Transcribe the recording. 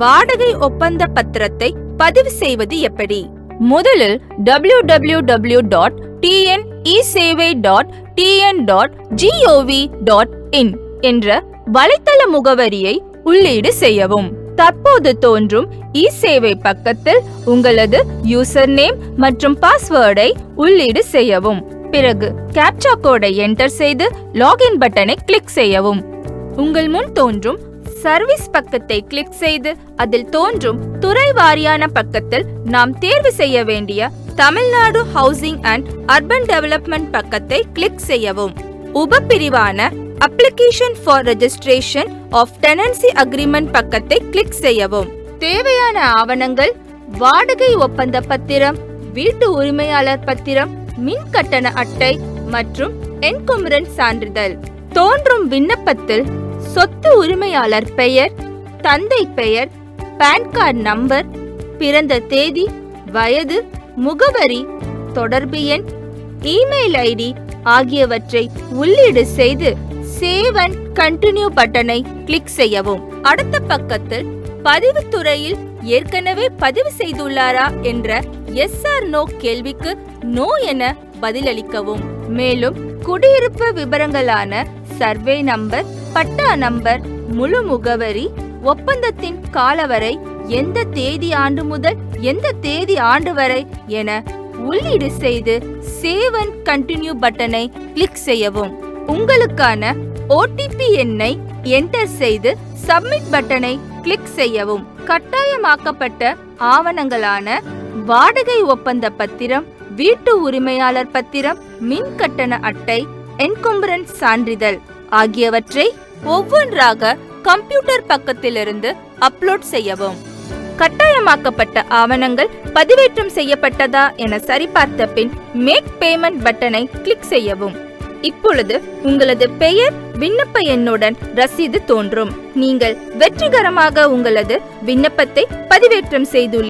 வாடகை ஒப்பந்த பத்திரத்தை பதிவு செய்வது எப்படி? முதலில் W W W dot TN e சேவை dot TN dot gov dot in என்ற வலைத்தள முகவரியை உள்ளீடு செய்யவும். தற்போது தோன்றும் இ சேவை பக்கத்தில் உங்களது யூசர் நேம் மற்றும் பாஸ்வேர்டை உள்ளீடு செய்யவும். பிறகு கேப்சா கோடை என்டர் செய்து லாகின் பட்டனை கிளிக் செய்யவும். உங்கள் முன் தோன்றும் சர்வீஸ் பக்கத்தை கிளிக் செய்து அதில் தோன்றும் துறை வாரியான பக்கத்தில் நாம் தேர்வு செய்ய வேண்டிய Tamil Nadu housing and urban development பக்கத்தை கிளிக் செய்யவும். உபப்பிரிவான application for registration of tenancy agreement பக்கத்தை கிளிக் செய்யவும். தேவையான ஆவணங்கள் வாடகை ஒப்பந்த பத்திரம் வீட்டு உரிமையாளர் பத்திரம் மின் கட்டண அட்டை மற்றும் என்கொமரன் சான்றிதழ். தோன்றும் விண்ணப்பத்தில் சொத்து உரிமையாளர் பெயர் தந்தை பெயர் பான் கார்டு நம்பர் பிறந்த தேதி வயது முகவரி தொடர்பு எண் இமெயில் ஐடி ஆகியவற்றை உள்ளீடு செய்து சேவ் அண்ட் கண்டினியூ பட்டனை கிளிக் செய்யவும். அடுத்த பக்கத்தில் பதிவு துறையில் ஏற்கனவே பதிவு செய்துள்ளாரா என்ற எஸ் ஆர் நோ கேள்விக்கு நோ என பதிலளிக்கவும். மேலும் குடியிருப்பு விவரங்களான சர்வே நம்பர் பட்டா நம்பர் முழு முகவரி ஒப்பந்தத்தின் காலவரை எந்த தேதி ஆண்டு முதல் எந்த தேதி ஆண்டு வரை என உள்ளீடு செய்து சேவ் அண்ட் கண்டினியூ பட்டனை கிளிக் செய்யவும். உங்களுக்கான ஓடிபி எண்ணை என்டர் செய்து சப்மிட் பட்டனை கிளிக் செய்யவும். கட்டாயமாக்கப்பட்ட ஆவணங்களான வாடகை ஒப்பந்த பத்திரம் வீட்டு உரிமையாளர் பத்திரம் மின் கட்டண அட்டை என்கும்பரன்ஸ் சான்றிதழ். ஆகியவற்றை ஒவ்வொன்றாக கம்ப்யூட்டர் பக்கத்திலிருந்து அப்லோட் செய்யவும். கட்டாயமாக்கப்பட்ட ஆவணங்கள் பதிவேற்றம் செய்யப்பட்டதா என சரிபார்த்த பின் மேக் பேமெண்ட் பட்டனை கிளிக் செய்யவும். இப்பொழுது உங்களது பெயர் விண்ணப்ப எண்ணுடன் ரசீது தோன்றும். நீங்கள் வெற்றிகரமாக உங்களது விண்ணப்பத்தை பதிவேற்றம் செய்துள்ளீர்கள்.